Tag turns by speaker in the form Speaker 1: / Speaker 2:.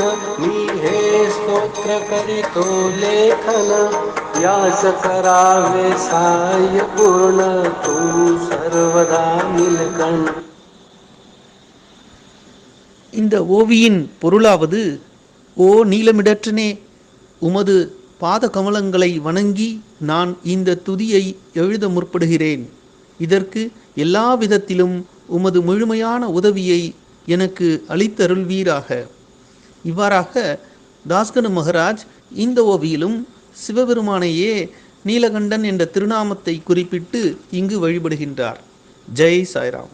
Speaker 1: पूर्ण मी हे स्तोत्र करीतो लेखन व्यास करावे साय पूर्ण तू सर्वदा निलकंठ
Speaker 2: இந்த ஓவியின் பொருளாவது ஓ நீலமிடற்றனே உமது பாத கமலங்களை வணங்கி நான் இந்த துதியை எழுத முற்படுகிறேன் இதற்கு எல்லா விதத்திலும் உமது முழுமையான உதவியை எனக்கு அளித்தருள்வீராக இவ்வாறாக தாஸ்கனு மகராஜ் இந்த ஓவியிலும் சிவபெருமானையே நீலகண்டன் என்ற திருநாமத்தை குறிப்பிட்டு இங்கு வழிபடுகின்றார். ஜெய் சாய்ராம்.